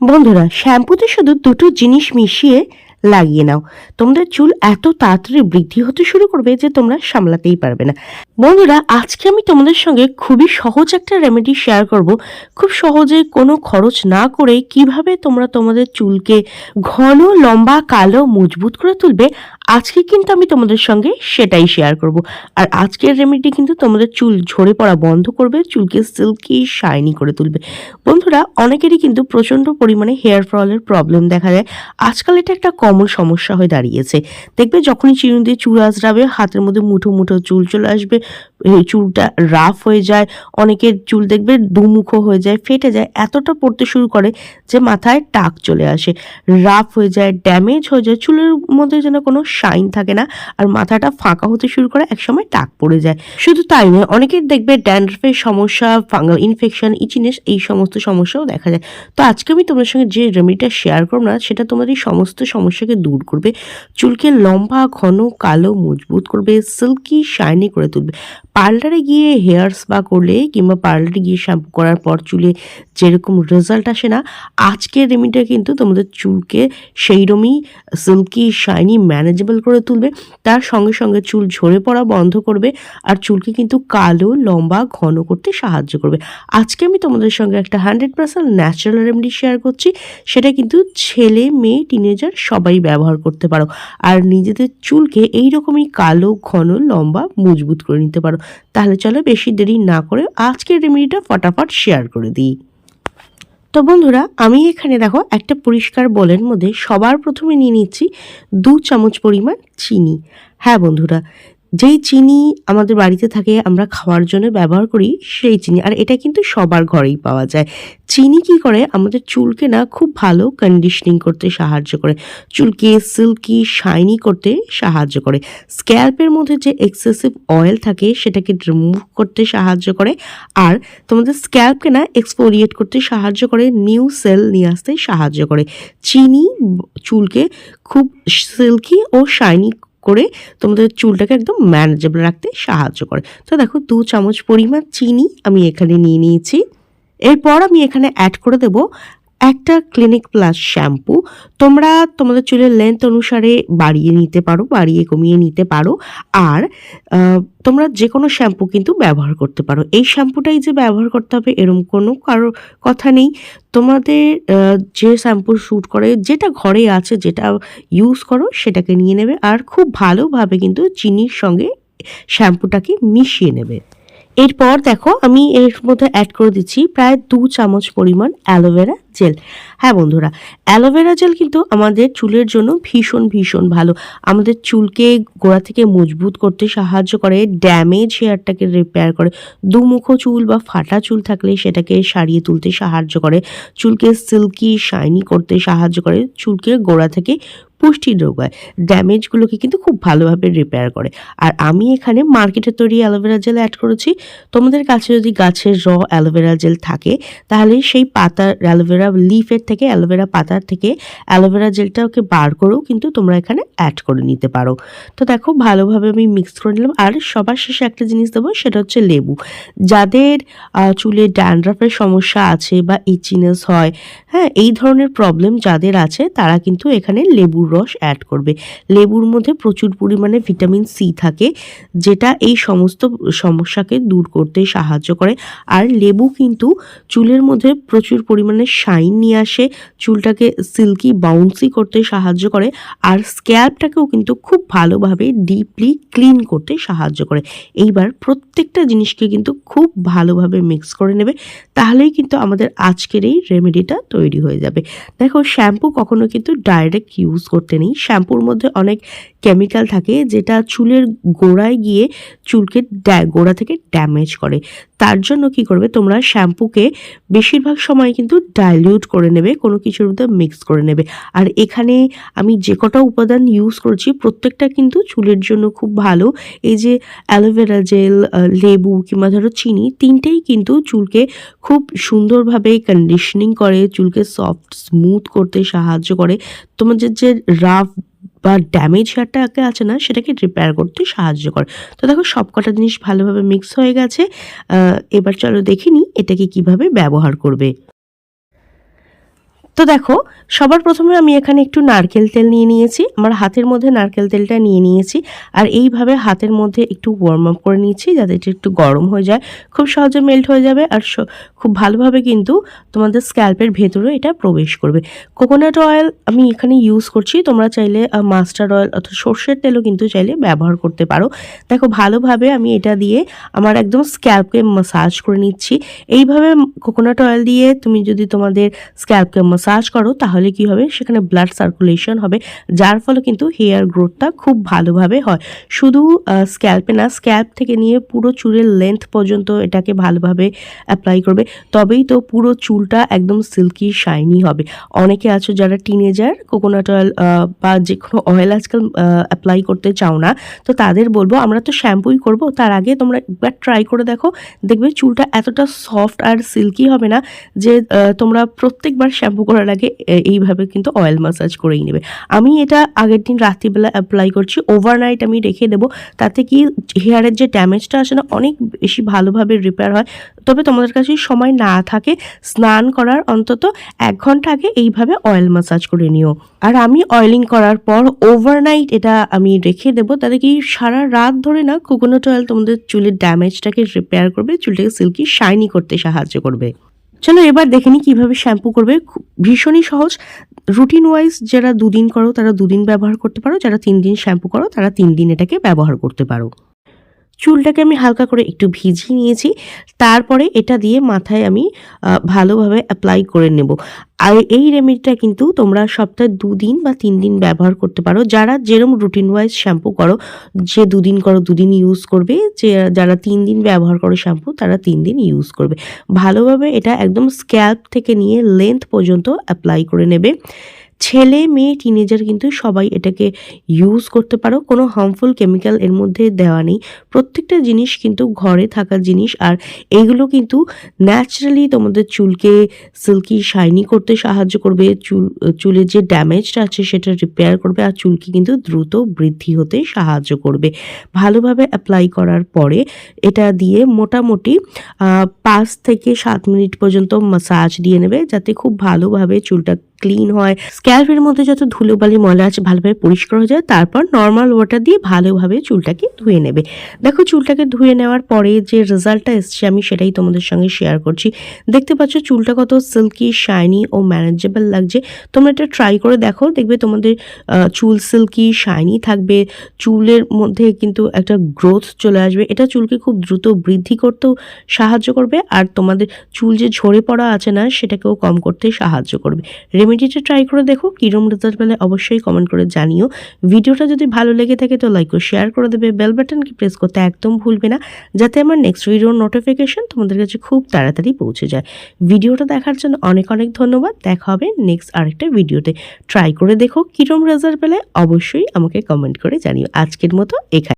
বন্ধুরা শ্যাম্পুতে শুধু দুটো জিনিস মিশিয়ে লাগিয়ে নাও। তোমাদের চুল এত তাড়াতাড়ি বৃদ্ধি হতে শুরু করবে যে তোমরা সামলাতেই পারবে না। বন্ধুরা, আজকে আমি তোমাদের সঙ্গে খুবই সহজ একটা রেমেডি শেয়ার করব। খুব সহজে কোনো খরচ না করে কীভাবে তোমরা তোমাদের চুলকে ঘন, লম্বা, কালো, মজবুত করে তুলবে, আজকে কিন্তু আমি তোমাদের সঙ্গে সেটাই শেয়ার করব। আর আজকের রেমেডি কিন্তু তোমাদের চুল ঝরে পড়া বন্ধ করবে, চুলকে সিল্কি শাইনি করে তুলবে। বন্ধুরা, অনেকেরই কিন্তু প্রচণ্ড পরিমাণে হেয়ার ফলের প্রবলেম দেখা যায় আজকাল এটা একটা কমন সমস্যা হয়ে দাঁড়িয়েছে। দেখবে যখনই চিরুন দিয়ে চুল আঁচড়াবে, হাতের মধ্যে মুঠো মুঠো চুল চলে আসবে চুলটা রাফ হয়ে যায়, অনেকের চুল দেখবে দুমুখো হয়ে যায়, ফেটে যায়, এতটা পড়তে শুরু করে যে মাথায় টাক চলে আসে। রাফ হয়ে যায় ড্যামেজ হয়ে যায়, চুলের মধ্যে যেন কোনো শাইন থাকে না আর মাথাটা ফাঁকা হতে শুরু করে একসময় টাক পড়ে যায়। শুধু তাই নয় অনেকের দেখবে ড্যান্ড্রফের সমস্যা ফাঙ্গাল ইনফেকশন ইচিনেস এই সমস্ত সমস্যাও দেখা যায়। তো আজকে আমি তোমার সঙ্গে যে রেমেডিটা শেয়ার করব না, সেটা তোমার এই সমস্ত সমস্যাকে দূর করবে, চুলকে লম্বা, ঘন, কালো, মজবুত করবে সিল্কি শাইনি করে তুলবে। পার্লারে গিয়ে হেয়ার স্পা করলে কিংবা পার্লারে গিয়ে শ্যাম্পু করার পর চুলে যেরকম রেজাল্ট আসে না, আজকের রেমেডিটা কিন্তু তোমাদের চুলকে সেই সেইরকমই সিল্কি শাইনি ম্যানেজেবল করে তুলবে। তার সঙ্গে সঙ্গে চুল ঝরে পড়া বন্ধ করবে আর চুলকে কিন্তু কালো, লম্বা, ঘন করতে সাহায্য করবে। আজকে আমি তোমাদের সঙ্গে একটা hundred percent natural remedy share করছি। সেটা কিন্তু ছেলে, মেয়ে টিনেজার সবাই ব্যবহার করতে পারো। আর নিজেদের চুলকে এই রকমই কালো, ঘন, লম্বা, মজবুত করে নিতে পারো। তাহলে চলো বেশি দেরি না করে আজকের রেমেডিটা ফটাফট শেয়ার করে দিই। তো বন্ধুরা, আমি এখানে দেখো একটা পরিষ্কার বলের মধ্যে সবার প্রথমে নিয়ে নিচ্ছি দু চামচ পরিমাণ চিনি। হ্যাঁ বন্ধুরা, যেই চিনি আমাদের বাড়িতে থাকে, আমরা খাওয়ার জন্য ব্যবহার করি, সেই চিনি। আর এটা কিন্তু সবার ঘরেই পাওয়া যায়। চিনি কি করে? আমাদের চুলকে না খুব ভালো কন্ডিশনিং করতে সাহায্য করে। চুলকে সিল্কি শাইনি করতে সাহায্য করে। স্ক্যাল্পের মধ্যে যে এক্সেসিভ অয়েল থাকে, সেটাকে রিমুভ করতে সাহায্য করে। আর তোমাদের স্ক্যাল্পকে না এক্সফোরিয়েট করতে সাহায্য করে নিউ সেল নিয়ে আসতে সাহায্য করে। চিনি চুলকে খুব সিল্কি ও শাইনি করে তোমাদের চুলটাকে একদম ম্যানেজেবল রাখতে সাহায্য করে। তো দেখো, দু চামচ পরিমাণ চিনি আমি এখানে নিয়ে নিয়েছি। এরপর আমি এখানে অ্যাড করে দেব একটা ক্লিনিক প্লাস শ্যাম্পু তোমরা তোমাদের চুলের লেন্থ অনুসারে বাড়িয়ে নিতে পারো, বাড়িয়ে কমিয়ে নিতে পারো। আর তোমরা যে কোনো শ্যাম্পু কিন্তু ব্যবহার করতে পারো। এই শ্যাম্পুটাই যে ব্যবহার করতে হবে এরকম কোনো কারও কথা নেই। তোমাদের যে শ্যাম্পু শ্যুট করে, যেটা ঘরে আছে, যেটা ইউজ করো, সেটাকে নিয়ে নেবে। আর খুব ভালোভাবে কিন্তু চিনির সঙ্গে শ্যাম্পুটাকে মিশিয়ে নেবে। এরপর দেখো, আমি এর মধ্যে অ্যাড করে দিচ্ছি প্রায় দু চামচ পরিমাণ অ্যালোভেরা জেল হ্যাঁ বন্ধুরা অ্যালোভেরা জেল কিন্তু আমাদের চুলের জন্য ভীষণ ভীষণ ভালো। আমাদের চুলকে গোড়া থেকে মজবুত করতে সাহায্য করে ড্যামেজ হেয়ারটাকে রিপেয়ার করে। দুমুখো চুল বা ফাটা চুল থাকলে সেটাকে সারিয়ে তুলতে সাহায্য করে। চুলকে সিল্কি শাইনি করতে সাহায্য করে। চুলকে গোড়া থেকে পুষ্টি হয় ড্যামেজগুলোকে কিন্তু খুব ভালোভাবে রিপেয়ার করে। আর আমি এখানে মার্কেটে তৈরি অ্যালোভেরা জেল অ্যাড করেছি। তোমাদের কাছে যদি গাছের র অ্যালোভেরা জেল থাকে, তাহলে সেই পাতার অ্যালোভেরা লিফের থেকে অ্যালোভেরা পাতার থেকে অ্যালোভেরা জেলটাকে বার করেও কিন্তু তোমরা এখানে অ্যাড করে নিতে পারো। তো দেখো, ভালোভাবে আমি মিক্স করে নিলাম। আর সবার শেষে একটা জিনিস দেবো, সেটা হচ্ছে লেবু। যাদের চুলে ড্যান্ড্রাফের সমস্যা আছে বা ইচিনেস হয় হ্যাঁ এই ধরনের প্রবলেম যাদের আছে, তারা কিন্তু এখানে লেবুর রস অ্যাড করবে। লেবুর মধ্যে প্রচুর পরিমাণে ভিটামিন সি থাকে, যেটা এই সমস্ত সমস্যাকে দূর করতে সাহায্য করে। আর লেবু কিন্তু চুলের মধ্যে প্রচুর পরিমাণে শাইন নিয়ে আসে, চুলটাকে সিল্কি বাউন্সি করতে সাহায্য করে, আর স্ক্যাল্পটাকেও কিন্তু খুব ভালোভাবে ডিপলি ক্লিন করতে সাহায্য করে। এইবার প্রত্যেকটা জিনিসকে কিন্তু খুব ভালোভাবে মিক্স করে নেবে। তাহলেই কিন্তু আমাদের আজকের এই রেমেডিটা তৈরি হয়ে যাবে। দেখো শ্যাম্পু কখনো কিন্তু ডাইরেক্ট ইউজ করতে নেই। শ্যাম্পুর মধ্যে অনেক কেমিক্যাল থাকে যেটা চুলের গোড়ায় গিয়ে চুলকে গোড়া থেকে ড্যামেজ করে। তার জন্য কি করবে? তোমরা শ্যাম্পুকে বেশিরভাগ সময় কিন্তু ডাইলিউট করে নেবে, কোনো কিছুর মধ্যে মিক্স করে নেবে। আর এখানে আমি যে কটা উপাদান ইউজ করছি, প্রত্যেকটা কিন্তু চুলের জন্য খুব ভালো। এই যে অ্যালোভেরা জেল লেবু কিংবা ধরো চিনি, তিনটেই কিন্তু চুলকে খুব সুন্দরভাবে কন্ডিশনিং করে, চুলকে সফট স্মুথ করতে সাহায্য করে। তোমাদের যে রাফ বা ড্যামেজ হেয়ারটাকে আছে না, সেটাকে রিপেয়ার করতে সাহায্য করে। তো দেখো সব কটা জিনিস ভালোভাবে মিক্স হয়ে গেছে। এবার চলো দেখিনি এটাকে কীভাবে ব্যবহার করবে। তো দেখো, সবার প্রথমে আমি এখানে একটু নারকেল তেল নিয়ে নিয়েছি, আমার হাতের মধ্যে নারকেল তেলটা নিয়ে নিয়েছি, আর এইভাবে হাতের মধ্যে একটু ওয়ার্ম আপ করে নিচ্ছি যাতে এটা একটু গরম হয়ে যায়, খুব সহজে মেল্ট হয়ে যাবে, আর খুব ভালোভাবে কিন্তু তোমাদের স্ক্যাল্পের ভেতরে এটা প্রবেশ করবে। কোকোনাট অয়েল আমি এখানে ইউজ করছি, তোমরা চাইলে মাস্টার্ড অয়েল অথবা সর্ষের তেলও কিন্তু চাইলে ব্যবহার করতে পারো। দেখো, ভালোভাবে আমি এটা দিয়ে আমার একদম স্ক্যাল্পকে মাসাজ করে নিচ্ছি। এইভাবে কোকোনাট অয়েল দিয়ে তুমি যদি তোমাদের স্ক্যাল্পকে মাসাজ করো, তাহলে কি হবে? সেখানে ব্লাড সার্কুলেশন হবে, যার ফলে কিন্তু হেয়ার গ্রোথটা খুব ভালোভাবে হয়। শুধু স্ক্যাল্পে না স্ক্যাল্প থেকে নিয়ে পুরো চুলের লেন্থ পর্যন্ত এটাকে ভালোভাবে অ্যাপ্লাই করবে। তবেই তো পুরো চুলটা একদম সিল্কি শাইনি হবে। অনেকে আছো যারা টিনেজার কোকোনাট অয়েল বা যে কোনো অয়েল আজকাল অ্যাপ্লাই করতে চাও না, তো তাদের বলব, আমরা তো শ্যাম্পুই করব, তার আগে তোমরা একবার ট্রাই করে দেখো। দেখবে চুলটা এতটা সফট আর সিল্কি হবে না যে তোমরা প্রত্যেকবার শ্যাম্পু করার আগে এইভাবে কিন্তু অয়েল ম্যাসাজ করেই নেবে। আমি এটা আগের দিন রাত্রিবেলা অ্যাপ্লাই করছি ওভারনাইট আমি রেখে দেবো, তাতে কি হেয়ারের যে ড্যামেজটা আসে না, অনেক বেশি ভালোভাবে রিপেয়ার হয়। তবে তোমাদের কাছে সময় না থাকে, স্নান করার অন্তত এক ঘণ্টা আগে এইভাবে অয়েল ম্যাসাজ করে নিও। আর আমি অয়েলিং করার পর ওভারনাইট এটা আমি রেখে দেবো, তাতে কি সারা রাত ধরে না কোকোনাট অয়েল তোমাদের চুলের ড্যামেজটাকে রিপেয়ার করবে, চুলটাকে সিল্কি শাইনি করতে সাহায্য করবে। চলো এবার দেখে নিই কীভাবে শ্যাম্পু করবে। ভীষণই সহজ। রুটিন ওয়াইজ যারা দুদিন করো, তারা দুদিন ব্যবহার করতে পারো। যারা তিন দিন শ্যাম্পু করো, তারা তিন দিন এটাকে ব্যবহার করতে পারো। চুলটাকে আমি হালকা করে একটু ভিজিয়ে নিয়েছি। তারপরে এটা দিয়ে মাথায় আমি ভালোভাবে অ্যাপ্লাই করে নেব। আর এই রেমেডিটা কিন্তু তোমরা সপ্তাহে দুদিন বা তিন দিন ব্যবহার করতে পারো। যারা যেরম রুটিন ওয়াইজ শ্যাম্পু করো, যে দুদিন করো, দুদিন ইউজ করবে। যে, যারা তিন দিন ব্যবহার করো শ্যাম্পু তারা তিন দিন ইউজ করবে। ভালোভাবে এটা একদম স্ক্যাল্প থেকে নিয়ে লেন্থ পর্যন্ত অ্যাপ্লাই করে নেবে। ছেলে মেয়ে টিনেজার কিন্তু সবাই এটাকে ইউজ করতে পারো। কোনো হার্মফুল কেমিক্যাল এর মধ্যে দেওয়া নেই। প্রত্যেকটা জিনিস কিন্তু ঘরে থাকা জিনিস আর এইগুলো কিন্তু ন্যাচারালি তোমাদের চুলকে সিল্কি শাইনি করতে সাহায্য করবে। চুল চুলের যে ড্যামেজটা আছে সেটা রিপেয়ার করবে আর চুলকে কিন্তু দ্রুত বৃদ্ধি হতে সাহায্য করবে। ভালোভাবে অ্যাপ্লাই করার পরে এটা দিয়ে মোটামুটি পাঁচ থেকে সাত মিনিট পর্যন্ত মাসাজ দিয়ে নেবে যাতে খুব ভালোভাবে চুলটা ক্লিন হয়। স্ক্যাল্পের মধ্যে যত ধুলোবালি ময়লা আছে ভালোভাবে পরিষ্কার হয়ে যায়, তারপর নর্মাল ওয়াটার দিয়ে ভালোভাবে চুলটাকে ধুয়ে নেবে। দেখো, চুলটাকে ধুয়ে নেওয়ার পরে যে রেজাল্টটা এসছে, আমি সেটাই তোমাদের সঙ্গে শেয়ার করছি। দেখতে পাচ্ছ, চুলটা কত সিল্কি শাইনি ও ম্যানেজেবল লাগছে। তোমরা এটা ট্রাই করে দেখো, দেখবে তোমাদের চুল সিল্কি শাইনি থাকবে। চুলের মধ্যে কিন্তু একটা গ্রোথ চলে আসবে। এটা চুলকে খুব দ্রুত বৃদ্ধি করতেও সাহায্য করবে, আর তোমাদের চুল যে ঝরে পড়া আছে না, সেটাকেও কম করতে সাহায্য করবে। রেমেডিটা ট্রাই করে দেখো কীরকম রেজাল্ট পেলে অবশ্যই কমেন্ট করে জানিও। ভিডিওটা যদি ভালো লেগে থাকে তো লাইক ও শেয়ার করে দেবে। বেল বাটনকে প্রেস করতে একদম ভুলবে না, যাতে আমার নেক্সট ভিডিওর নোটিফিকেশন তোমাদের কাছে খুব তাড়াতাড়ি পৌঁছে যায়। ভিডিওটা দেখার জন্য অনেক অনেক ধন্যবাদ। দেখা হবে নেক্সট আরেকটা ভিডিওতে ট্রাই করে দেখো কীরকম রেজাল্ট পেলে অবশ্যই আমাকে কমেন্ট করে জানিও। আজকের মতো এখানে।